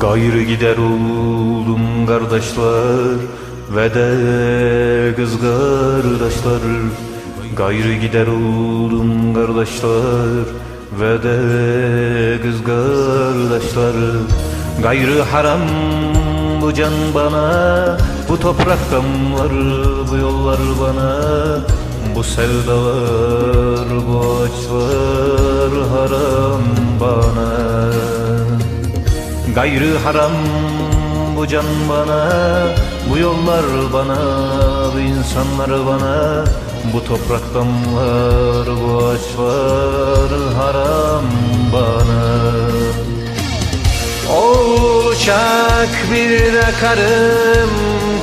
Gayrı gider oldum kardeşler ve de kız kardeşler. Gayrı gider oldum kardeşler ve de kız kardeşler. Gayrı haram bu can bana Bu toprak damlar bu yollar bana. Bu sevdalar bu ağaçlar haram bana Gayrı haram bu can bana Bu yollar bana Bu insanlar bana. Bu toprak damlar Bu ağaçlar haram bana. Olacak bir de karım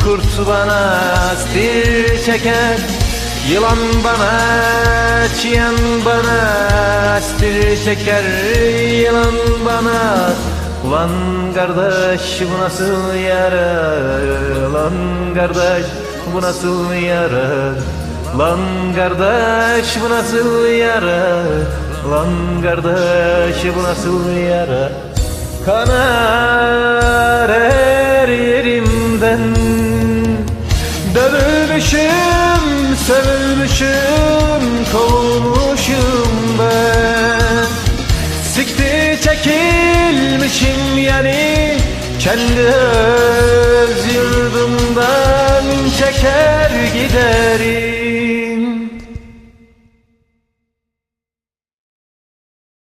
Kurt bana stil çeker. Yılan bana, çiyan bana Stil çeker. Yılan bana Lan kardeş bu nasıl yara? Lan kardeş bu nasıl yara? Lan kardeş bu nasıl yara? Lan kardeş bu nasıl yara? Kanar her yerimden. Dövülmüşüm, sevülmüşüm, kovulmuşum Kendi öz yurdumdan çeker giderim